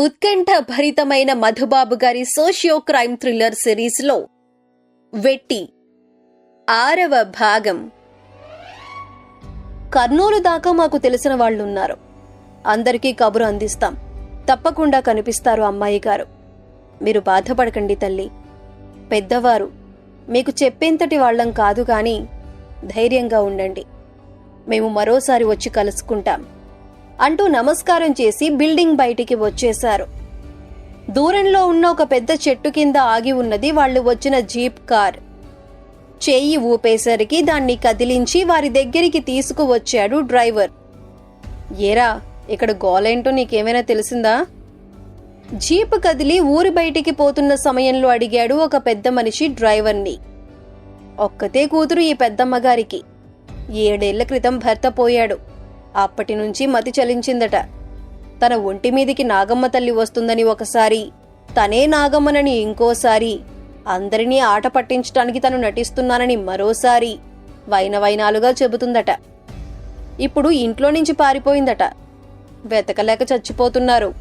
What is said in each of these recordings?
ఉత్కంఠ భరితమైన మధుబాబు గారి socio crime thriller సిరీస్లో వెట్టి ఆరవ భాగం. కర్నూలు దాకా మాకు తెలిసిన వాళ్ళున్నారు. అందరికీ కబురు అందిస్తాం. తప్పకుండా కనిపిస్తారు అమ్మాయి గారు. మీరు బాధపడకండి తల్లి. పెద్దవారు మీకు చెప్పేంతటి వాళ్ళం కాదు కానీ ధైర్యంగా ఉండండి. మేము మరోసారి వచ్చి కలుసుకుంటాం. అంటూ నమస్కారం చేసి బిల్డింగ్ బయటికి వచ్చేశారు. దూరంలో ఉన్న ఒక పెద్ద చెట్టు కింద ఆగి ఉన్నది వాళ్ళు వచ్చిన జీప్ కార్. చేయి ఊపేసరికి దాన్ని కదిలించి వారి దగ్గరికి తీసుకువచ్చాడు డ్రైవర్. ఏరా ఇక్కడ గోలేంటో నీకేమైనా తెలిసిందా? జీప్ కదిలి ఊరి బయటికి పోతున్న సమయంలో అడిగాడు ఒక పెద్ద మనిషి డ్రైవర్ని. ఒక్కతే కూతురు ఈ పెద్దమ్మగారికి ఏడేళ్ళ క్రితం భర్త పోయాడు. అప్పటి నుంచి మతి చలించిందట. తన ఒంటి మీదికి నాగమ్మ తల్లి వస్తుందని ఒకసారి తనే నాగమ్మనని ఇంకోసారి అందరినీ ఆట పట్టించటానికి తను నటిస్తున్నానని మరోసారి వైనవైనాలుగా చెబుతుందట. ఇప్పుడు ఇంట్లో నుంచి పారిపోయిందట. వెతకలేక చచ్చిపోతున్నారు.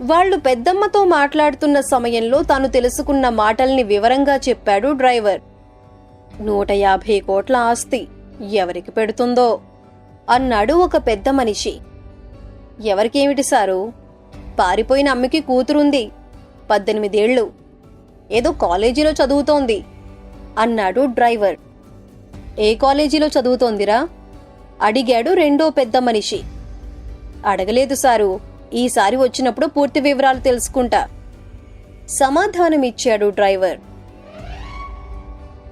వాళ్ళు పెద్దమ్మతో మాట్లాడుతున్న సమయంలో తాను తెలుసుకున్న మాటల్ని వివరంగా చెప్పాడు డ్రైవర్. నూట యాభై కోట్ల ఆస్తి ఎవరికి పెడుతుందో? అన్నాడు ఒక పెద్ద మనిషి. ఎవరికేమిటి సారు? పారిపోయిన అమ్మకి కూతురుంది. పద్దెనిమిదేళ్ళు ఏదో కాలేజీలో చదువుతోంది అన్నాడు డ్రైవర్. ఏ కాలేజీలో చదువుతోందిరా? అడిగాడు రెండో పెద్ద మనిషి. అడగలేదు సారు. ఈసారి వచ్చినప్పుడు పూర్తి వివరాలు తెలుసుకుంటా. సమాధానమిచ్చాడు డ్రైవర్.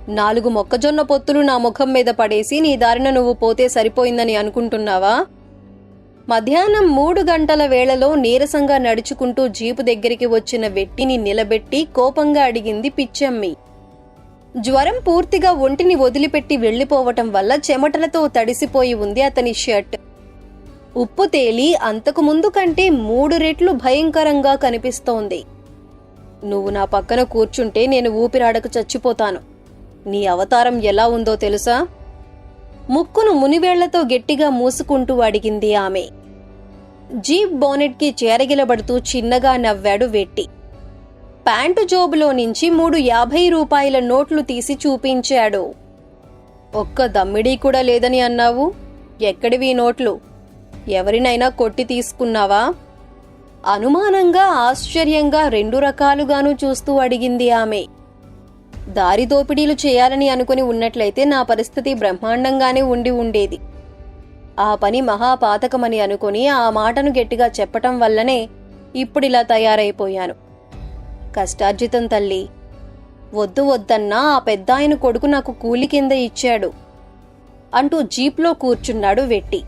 నాలుగు మొక్కజొన్న పొత్తులు నా ముఖం మీద పడేసి నీ దారిన నువ్వు పోతే సరిపోయిందని అనుకుంటున్నావా? మధ్యాహ్నం మూడు గంటల వేళలో నీరసంగా నడుచుకుంటూ జీపు దగ్గరికి వచ్చిన వెట్టిని నిలబెట్టి కోపంగా అడిగింది పిచ్చమ్మి. జ్వరం పూర్తిగా ఒంటిని వదిలిపెట్టి వెళ్ళిపోవటం వల్ల చెమటలతో తడిసిపోయి ఉంది అతని షర్ట్. ఉప్పు తేలి అంతకు ముందు కంటే మూడు రెట్లు భయంకరంగా కనిపిస్తోంది. నువ్వు నా పక్కన కూర్చుంటే నేను ఊపిరాడకు చచ్చిపోతాను. నీ అవతారం ఎలా ఉందో తెలుసా? ముక్కును మునివేళ్ళతో గట్టిగా మూసుకుంటూ అడిగింది ఆమె. జీప్ బోనెట్కి చేరగిలబడుతూ చిన్నగా నవ్వాడు వెట్టి. ప్యాంటు జోబులో నుంచి మూడు యాభై రూపాయల నోట్లు తీసి చూపించాడు. ఒక్క దమ్మిడీ కూడా లేదని అన్నావు? ఎక్కడివి నోట్లు? ఎవరినైనా కొట్టి తీసుకున్నావా? అనుమానంగా ఆశ్చర్యంగా రెండు రకాలుగాను చూస్తూ అడిగింది ఆమె. దారి దోపిడీలు చేయాలని అనుకుని ఉన్నట్లయితే నా పరిస్థితి బ్రహ్మాండంగానే ఉండి ఉండేది. ఆ పని మహాపాతకమని అనుకుని ఆ మాటను గట్టిగా చెప్పటం వల్లనే ఇప్పుడిలా తయారైపోయాను. కష్టార్జితం తల్లి వద్దు వద్దన్నా ఆ పెద్దాయన కొడుకు నాకు కూలి కింద ఇచ్చాడు అంటూ జీప్లో కూర్చున్నాడు వెట్టి.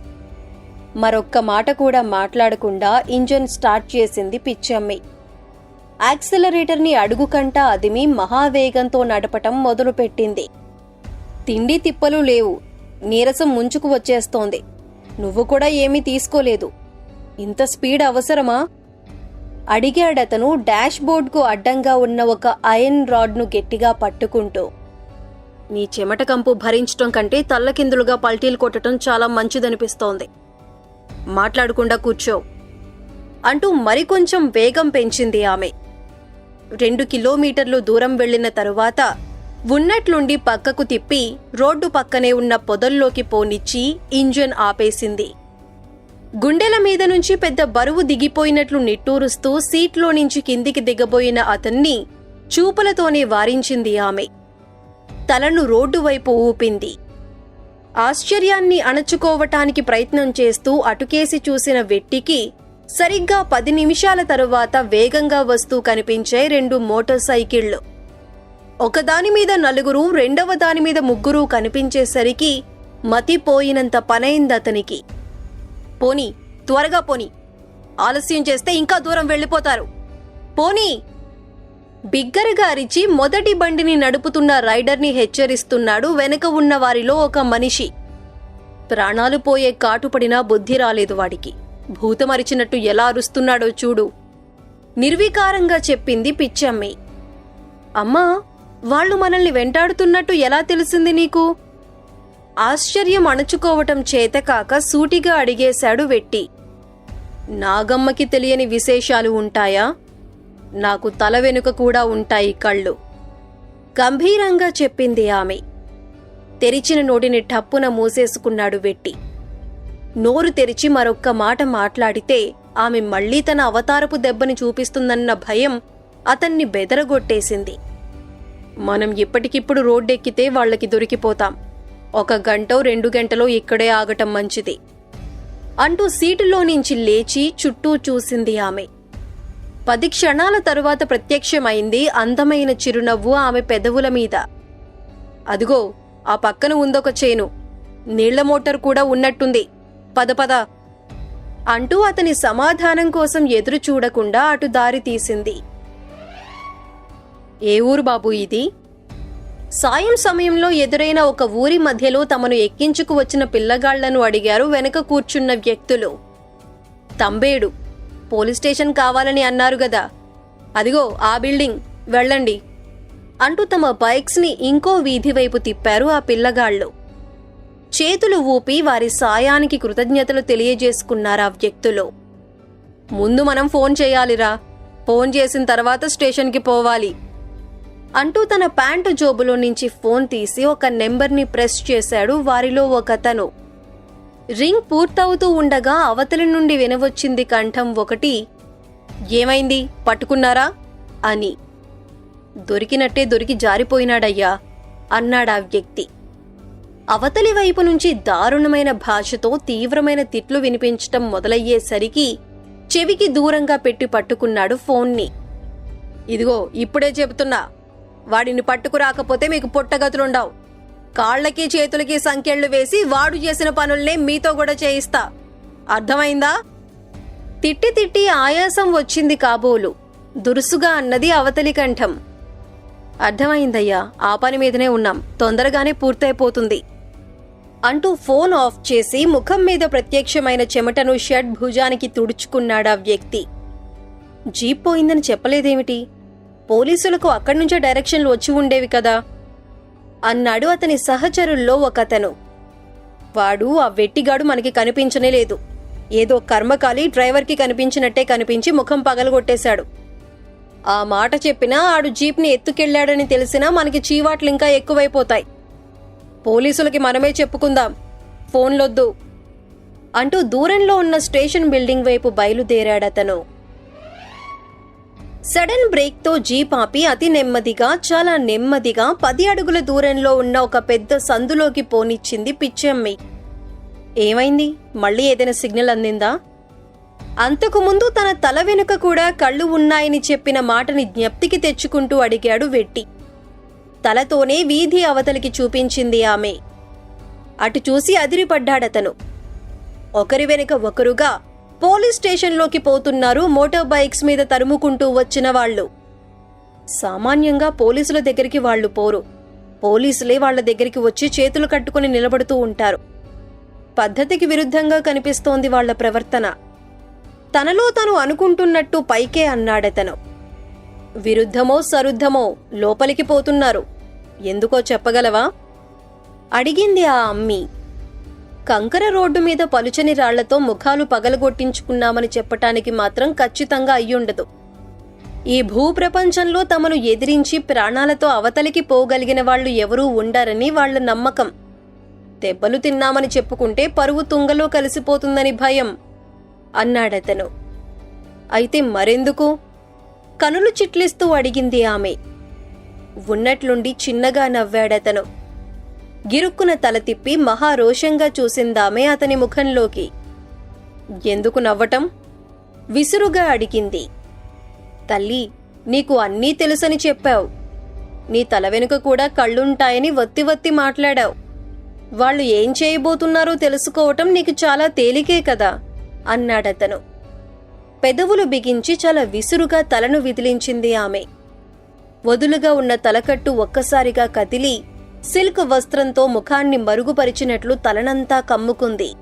మరొక్క మాట కూడా మాట్లాడకుండా ఇంజన్ స్టార్ట్ చేసింది పిచ్చమ్మి. యాక్సిలరేటర్ని అడుగుకంట అదిమి మహావేగంతో నడపటం మొదలుపెట్టింది. తిండి తిప్పలు లేవు. నీరసం ముంచుకు వచ్చేస్తోంది. నువ్వు కూడా ఏమీ తీసుకోలేదు. ఇంత స్పీడ్ అవసరమా? అడిగాడతను డాష్ బోర్డ్కు అడ్డంగా ఉన్న ఒక ఐరన్ రాడ్ను గట్టిగా పట్టుకుంటూ. నీ చెమట కంపు భరించటం కంటే తల్లకిందులుగా పల్టీలు కొట్టడం చాలా మంచిదనిపిస్తోంది. మాట్లాడకుండా కూర్చో. అంటూ మరికొంచెం వేగం పెంచింది ఆమె. రెండు కిలోమీటర్లు దూరం వెళ్ళిన తరువాత ఉన్నట్లుండి పక్కకు తిప్పి రోడ్డు పక్కనే ఉన్న పొదల్లోకి పోనిచ్చి ఇంజన్ ఆపేసింది. గుండెల మీద నుంచి పెద్ద బరువు దిగిపోయినట్లు నిట్టూరుస్తూ సీట్లో నుంచి కిందికి దిగబోయిన అతన్ని చూపులతోనే వారించింది ఆమె. తలను రోడ్డు వైపు ఊపింది. ఆశ్చర్యాన్ని అణచుకోవటానికి ప్రయత్నం చేస్తూ అటుకేసి చూసిన వెట్టికి సరిగ్గా పది నిమిషాల తరువాత వేగంగా వస్తూ కనిపించే రెండు మోటార్ సైకిళ్ళు ఒకదాని మీద నలుగురు రెండవ దాని మీద ముగ్గురు కనిపించేసరికి మతిపోయినంత పనైందతనికి పోనీ త్వరగా పోనీ. ఆలస్యం చేస్తే ఇంకా దూరం వెళ్ళిపోతారు. పోనీ. బిగ్గరగా అరిచి మొదటి బండిని నడుపుతున్న రైడర్ని హెచ్చరిస్తున్నాడు వెనుక ఉన్న వారిలో ఒక మనిషి. ప్రాణాలు పోయే కాటుపడినా బుద్ధి రాలేదు వాడికి. భూతమరిచినట్టు ఎలా అరుస్తున్నాడో చూడు. నిర్వికారంగా చెప్పింది పిచ్చమ్మి. అమ్మా వాళ్ళు మనల్ని వెంటాడుతున్నట్టు ఎలా తెలిసింది నీకు? ఆశ్చర్యం అణుచుకోవటం చేతకాక సూటిగా అడిగేశాడు వెట్టి. నాగమ్మకి తెలియని విశేషాలు ఉంటాయా? నాకు తల వెనుక కూడా ఉంటాయి కళ్ళు. గంభీరంగా చెప్పింది ఆమె. తెరిచిన నోటిని టప్పున మూసేసుకున్నాడు వెట్టి. నోరు తెరిచి మరొక్క మాట మాట్లాడితే ఆమె మళ్ళీ తన అవతారపు దెబ్బని చూపిస్తుందన్న భయం అతన్ని బెదరగొట్టేసింది. మనం ఇప్పటికిప్పుడు రోడ్డెక్కితే వాళ్ళకి దొరికిపోతాం. ఒక గంటో రెండు గంటలో ఇక్కడే ఆగటం మంచిది. అంటూ సీటులో నుంచి లేచి చుట్టూ చూసింది ఆమె. పది క్షణాల తరువాత ప్రత్యక్షమైంది అందమైన చిరునవ్వు ఆమె పెదవుల మీద. అదిగో ఆ పక్కన ఉందొక చేను. నీళ్ళ మోటార్ కూడా ఉన్నట్టుంది. పద పద. అంటూ అతని సమాధానం కోసం ఎదురు చూడకుండా అటు దారి తీసింది. ఏ ఊరు బాబు ఇది? సాయం సమయంలో ఎదురైన ఒక ఊరి మధ్యలో తమను ఎక్కించుకు వచ్చిన పిల్లగాళ్ళను అడిగారు వెనక కూర్చున్న వ్యక్తులు. తంబేడు పోలీస్ స్టేషన్ కావాలని అన్నారు గదా. అదిగో ఆ బిల్డింగ్ వెళ్ళండి. అంటూ తమ బైక్స్ని ఇంకో వీధి వైపు తిప్పారు ఆ పిల్లగాళ్ళు. చేతులు ఊపి వారి సాయానికి కృతజ్ఞతలు తెలియజేసుకున్నారు ఆ వ్యక్తులు. ముందు మనం ఫోన్ చేయాలిరా. ఫోన్ చేసిన తర్వాత స్టేషన్కి పోవాలి. అంటూ తన ప్యాంటు జోబులో నుంచి ఫోన్ తీసి ఒక నెంబర్ని ప్రెస్ చేశాడు వారిలో ఒకతను. రింగ్ పూర్తవుతూ ఉండగా అవతలి నుండి వినవచ్చింది కంఠం ఒకటి ఏమైంది? పట్టుకున్నారా? అని. దొరికినట్టే దొరికి జారిపోయినాడయ్యా అన్నాడా వ్యక్తి. అవతలి వైపు నుంచి దారుణమైన భాషతో తీవ్రమైన తిట్లు వినిపించటం మొదలయ్యేసరికి చెవికి దూరంగా పెట్టి పట్టుకున్నాడు ఫోన్ని. ఇదిగో ఇప్పుడే చెబుతున్నా. వాడిని పట్టుకురాకపోతే మీకు పుట్టగతులుండవు. కాళ్ళకి చేతులకి సంఖ్యళ్ళు వేసి వాడు చేసిన పనుల్నే మీతో కూడా చేయిస్తా. అర్థమైందా? తిట్టి తిట్టి ఆయాసం వచ్చింది కాబోలు. దురుసుగా అన్నది అవతలి కంఠం. అర్థమైందయ్యా ఆ పని మీదనే ఉన్నాం. తొందరగానే పూర్తయిపోతుంది. అంటూ ఫోన్ ఆఫ్ చేసి ముఖం మీద ప్రత్యక్షమైన చెమటను షడ్ భుజానికి తుడుచుకున్నాడా వ్యక్తి. జీప్ పోయిందని చెప్పలేదేమిటి? పోలీసులకు అక్కడి నుంచే డైరెక్షన్లు వచ్చి ఉండేవి కదా? అన్నాడు అతని సహచరుల్లో ఒకతను. వాడు ఆ వెట్టిగాడు మనకి కనిపించనే లేదు. ఏదో కర్మకాలి డ్రైవర్కి కనిపించినట్టే కనిపించి ముఖం పగలగొట్టేశాడు. ఆ మాట చెప్పినా ఆడు జీప్ని ఎత్తుకెళ్ళాడని తెలిసినా మనకి చీవాట్లు ఇంకా ఎక్కువైపోతాయి. పోలీసులకి మనమే చెప్పుకుందాం. ఫోన్లొద్దు. అంటూ దూరంలో ఉన్న స్టేషన్ బిల్డింగ్ వైపు బయలుదేరాడతను. సడన్ బ్రేక్తో జీప్ ఆపి అతి నెమ్మదిగా చాలా నెమ్మదిగా పది అడుగుల దూరంలో ఉన్న ఒక పెద్ద సందులోకి పోనిచ్చింది పిచ్చమ్మి. ఏమైంది? మళ్ళీ ఏదైనా సిగ్నల్ అందిందా? అంతకుముందు తన తల వెనుక కూడా కళ్ళు ఉన్నాయని చెప్పిన మాటని జ్ఞప్తికి తెచ్చుకుంటూ అడిగాడు వెట్టి. తలతోనే వీధి అవతలికి చూపించింది ఆమె. అటు చూసి అదిరిపడ్డాడతను. ఒకరి వెనుక ఒకరుగా పోలీస్ స్టేషన్లోకి పోతున్నారు మోటార్ బైక్స్ మీద తరుముకుంటూ వచ్చిన వాళ్ళు. సామాన్యంగా పోలీసుల దగ్గరికి వాళ్ళు పోరు. పోలీసులే వాళ్ళ దగ్గరికి వచ్చి చేతులు కట్టుకుని నిలబడుతూ ఉంటారు. పద్ధతికి విరుద్ధంగా కనిపిస్తోంది వాళ్ళ ప్రవర్తన. తనలో తను అనుకుంటున్నట్టు పైకే అన్నాడతను. విరుద్ధమో సరుద్ధమో లోపలికి పోతున్నారు. ఎందుకో చెప్పగలవా? అడిగింది ఆ అమ్మి. కంకర రోడ్డు మీద పలుచని రాళ్ళతో ముఖాలు పగలగొట్టించుకున్నామని చెప్పటానికి మాత్రం ఖచ్చితంగా అయ్యుండదు. ఈ భూప్రపంచంలో తమను ఎదిరించి ప్రాణాలతో అవతలికి పోగలిగిన వాళ్ళు ఎవరూ ఉండరని వాళ్ళ నమ్మకం. దెబ్బలు తిన్నామని చెప్పుకుంటే పరువు తుంగలో కలిసిపోతుందని భయం అన్నాడతను. అయితే మరెందుకు? కనులు చిట్లిస్తూ అడిగింది ఆమె. ఉన్నట్లుండి చిన్నగా నవ్వాడతను. గిరుక్కున తల తిప్పి మహారోషంగా చూసిందామె అతని ముఖంలోకి. ఎందుకు నవ్వటం? విసురుగా అడిగింది. తల్లి నీకు అన్నీ తెలుసని చెప్పావు. నీ తల వెనుక కూడా కళ్ళుంటాయని వత్తి వత్తి మాట్లాడావు. వాళ్ళు ఏం చేయబోతున్నారో తెలుసుకోవటం నీకు చాలా తేలికే కదా? అన్నాడతను. పెదవులు బిగించి చాలా విసురుగా తలను విదిలించింది ఆమె. వదులుగా ఉన్న తలకట్టు ఒక్కసారిగా కదిలి సిల్క్ వస్త్రంతో ముఖాన్ని మరుగుపరిచినట్లు తలనంతా కమ్ముకుంది.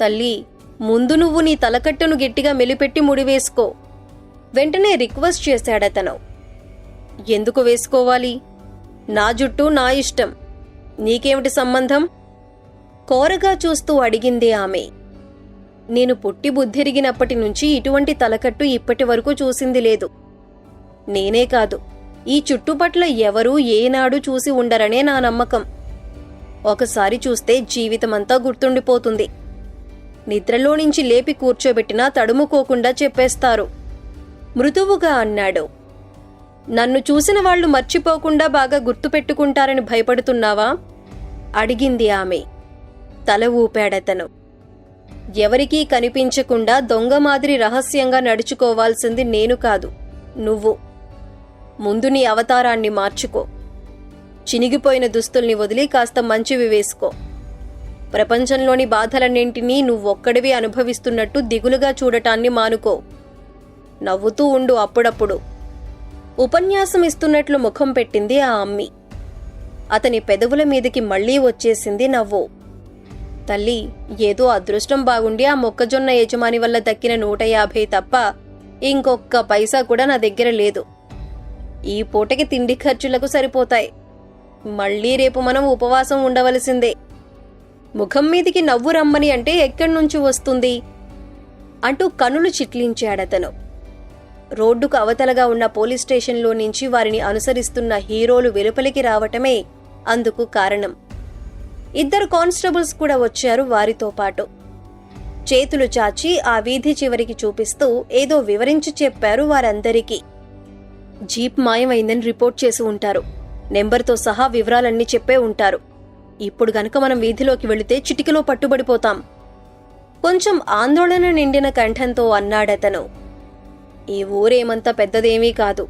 తల్లి ముందు నువ్వు నీ తలకట్టును గట్టిగా మెలిపెట్టి ముడివేసుకో వెంటనే రిక్వెస్ట్ చేశాడతను. ఎందుకు వేసుకోవాలి? నా జుట్టు నా ఇష్టం. నీకేమిటి సంబంధం? కోరగా చూస్తూ అడిగింది ఆమె. నేను పుట్టి బుద్ధిరిగినప్పటి నుంచి ఇటువంటి తలకట్టు ఇప్పటి వరకు చూసింది లేదు. నేనే కాదు. ఈ చుట్టుపట్ల ఎవరూ ఏనాడు చూసి ఉండరనే నా నమ్మకం. ఒకసారి చూస్తే జీవితమంతా గుర్తుండిపోతుంది. నిద్రలో నుంచి లేపి కూర్చోబెట్టినా తడుముకోకుండా చెప్పేస్తారు. మృదువుగా అన్నాడు. నన్ను చూసిన వాళ్ళు మర్చిపోకుండా బాగా గుర్తుపెట్టుకుంటారని భయపడుతున్నావా? అడిగింది ఆమె. తల ఊపాడతను. ఎవరికీ కనిపించకుండా దొంగ మాదిరి రహస్యంగా నడుచుకోవాల్సింది నేను కాదు నువ్వు. ముందు నీ అవతారాన్ని మార్చుకో. చినిగిపోయిన దుస్తుల్ని వదిలి కాస్త మంచివి వేసుకో. ప్రపంచంలోని బాధలన్నింటినీ నువ్వొక్కడివి అనుభవిస్తున్నట్టు దిగులుగా చూడటాన్ని మానుకో. నవ్వుతూ ఉండు అప్పుడప్పుడు. ఉపన్యాసం ఇస్తున్నట్లు ముఖం పెట్టింది ఆ అమ్మి. అతని పెదవుల మీదకి మళ్ళీ వచ్చేసింది నవ్వు. తల్లి ఏదో అదృష్టం బాగుండి ఆ మొక్కజొన్న యజమాని వల్ల దక్కిన నూట యాభై తప్ప ఇంకొక్క పైసా కూడా నా దగ్గర లేదు. ఈ పూటకి తిండి ఖర్చులకు సరిపోతాయి. మళ్ళీ రేపు మనం ఉపవాసం ఉండవలసిందే. ముఖం మీదికి నవ్వు రమ్మని అంటే ఎక్కడి నుంచి వస్తుంది? అంటూ కనులు చిట్లించాడతను. రోడ్డుకు అవతలగా ఉన్న పోలీస్ స్టేషన్లో నుంచి వారిని అనుసరిస్తున్న హీరోలు వెలుపలికి రావటమే అందుకు కారణం. ఇద్దరు కానిస్టేబుల్స్ కూడా వచ్చారు వారితో పాటు. చేతులు చాచి ఆ వీధి చివరికి చూపిస్తూ ఏదో వివరించి చెప్పారు వారందరికీ. జీప్ మాయమైందని రిపోర్ట్ చేసి ఉంటారు. నెంబర్తో సహా వివరాలన్నీ చెప్పే ఉంటారు. ఇప్పుడు గనక మనం వీధిలోకి వెళితే చిటికలో పట్టుబడిపోతాం. కొంచెం ఆందోళన నిండిన కంఠంతో అన్నాడతను. ఈ ఊరేమంత పెద్దదేమీ కాదు.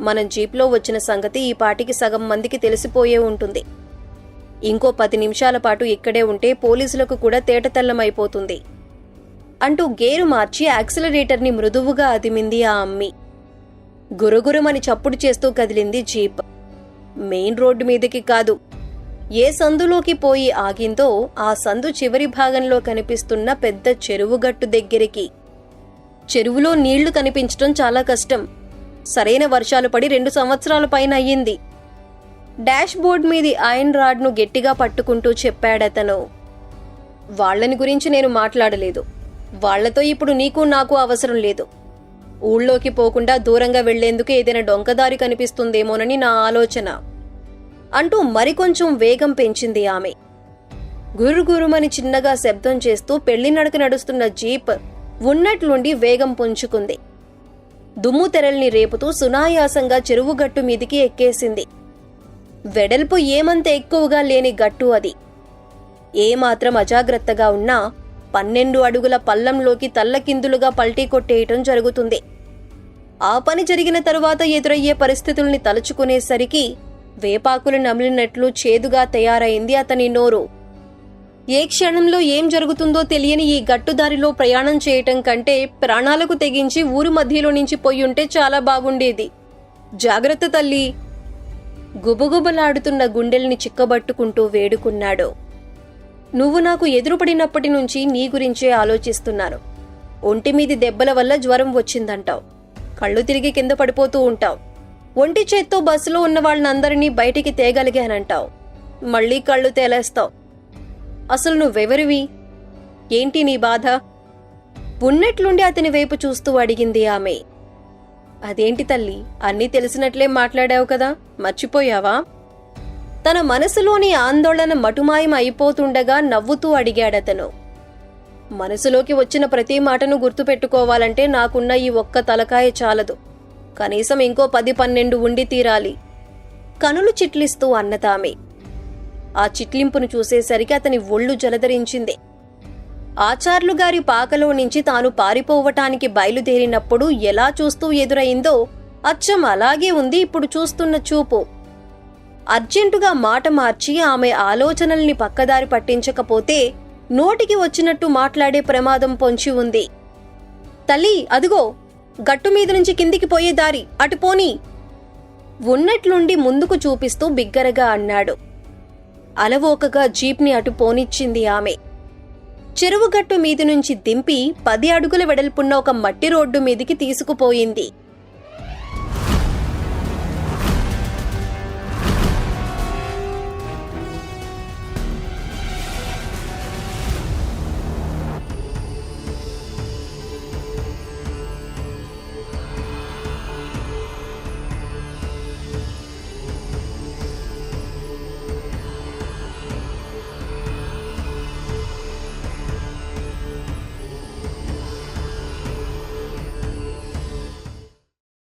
మనం జీప్లో వచ్చిన సంగతి ఈ పాటికి సగం మందికి తెలిసిపోయే ఉంటుంది. ఇంకో పది నిమిషాల పాటు ఇక్కడే ఉంటే పోలీసులకు కూడా తేటతెల్లమైపోతుంది అంటూ గేరు మార్చి యాక్సిలరేటర్ని మృదువుగా అదిమింది ఆ అమ్మి. గురుగురుమని చప్పుడు చేస్తూ కదిలింది జీప్. మెయిన్ రోడ్డు మీదకి కాదు. ఏ సందులోకి పోయి ఆగిందో ఆ సందు చివరి భాగంలో కనిపిస్తున్న పెద్ద చెరువుగట్టు దగ్గరికి. చెరువులో నీళ్ళు కనిపించటం చాలా కష్టం. సరైన వర్షాలు పడి రెండు సంవత్సరాల పైన అయ్యింది. డాష్ బోర్డ్ మీది ఐరన్ రాడ్ను గట్టిగా పట్టుకుంటూ చెప్పాడతను. వాళ్ళని గురించి నేను మాట్లాడలేదు. వాళ్ళతో ఇప్పుడు నీకు నాకు అవసరం లేదు. ఊళ్ళోకి పోకుండా దూరంగా వెళ్ళేందుకు ఏదైనా డొంకదారి కనిపిస్తుందేమోనని నా ఆలోచన. అంటూ మరికొంచెం వేగం పెంచింది ఆమె. గురుగురుమని చిన్నగా శబ్దం చేస్తూ పెళ్ళి నడక నడుస్తున్న జీప్ ఉన్నట్లుండి వేగం పుంజుకుంది. దుమ్ము తెరల్ని రేపుతూ సునాయాసంగా చెరువుగట్టు మీదికి ఎక్కేసింది. వెడల్పు ఏమంత ఎక్కువగా లేని గట్టు అది. ఏమాత్రం అజాగ్రత్తగా ఉన్నా పన్నెండు అడుగుల పల్లంలోకి తల్లకిందులుగా పల్టీ కొట్టేయటం జరుగుతుంది. ఆ పని జరిగిన తరువాత ఎదురయ్యే పరిస్థితుల్ని తలుచుకునేసరికి వేపాకులు నమిలినట్లు చేదుగా తయారైంది అతని నోరు. ఏ క్షణంలో ఏం జరుగుతుందో తెలియని ఈ గట్టుదారిలో ప్రయాణం చేయటం కంటే ప్రాణాలకు తెగించి ఊరు మధ్యలో నుంచి పోయుంటే చాలా బాగుండేది. జాగ్రత్త తల్లి! గుబగుబలాడుతున్న గుండెల్ని చిక్కబట్టుకుంటూ వేడుకున్నాడు. నువ్వు నాకు ఎదురుపడినప్పటి నుంచి నీ గురించే ఆలోచిస్తున్నాను ఒంటి మీది దెబ్బల వల్ల జ్వరం వచ్చిందంటావు. కళ్ళు తిరిగి కింద పడిపోతూ ఉంటావు. ఒంటి చేత్తో బస్సులో ఉన్న వాళ్ళనందరినీ బయటికి తేగలిగానంటావు. మళ్ళీ కళ్ళు తేలేస్తావు. అసలు నువ్వెవరివి? ఏంటి నీ బాధ? ఉన్నట్లుండి అతని వైపు చూస్తూ అడిగింది ఆమె. అదేంటి తల్లి అన్నీ తెలిసినట్లే మాట్లాడావు కదా మర్చిపోయావా? తన మనసులోని ఆందోళన మటుమాయం అయిపోతుండగా నవ్వుతూ అడిగాడతను. మనసులోకి వచ్చిన ప్రతి మాటను గుర్తుపెట్టుకోవాలంటే నాకున్న ఈ ఒక్క తలకాయ చాలదు. కనీసం ఇంకో పది పన్నెండు ఉండి తీరాలి. కనులు చిట్లిస్తూ అన్నతామె ఆ చిట్లింపును చూసేసరికి అతని ఒళ్ళు జలధరించింది ఆచార్లు గారి పాకలో నుంచి తాను పారిపోవటానికి బయలుదేరినప్పుడు ఎలా చూస్తూ ఎదురైందో అచ్చం అలాగే ఉంది ఇప్పుడు చూస్తున్న చూపు. అర్జెంటుగా మాట మార్చి ఆమె ఆలోచనల్ని పక్కదారి పట్టించకపోతే నోటికి వచ్చినట్టు మాట్లాడే ప్రమాదం పొంచి ఉంది. తల్లి అదిగో గట్టు మీద నుంచి కిందికి పోయే దారి అటు పోని. ఉన్నట్లుండి ముందుకు చూపిస్తూ బిగ్గరగా అన్నాడు. అలవోకగా జీప్ని అటు పోనిచ్చింది ఆమె. చెరువుగట్టు మీది నుంచి దింపి పది అడుగుల వెడల్పున్న ఒక మట్టి రోడ్డు మీదికి తీసుకుపోయింది.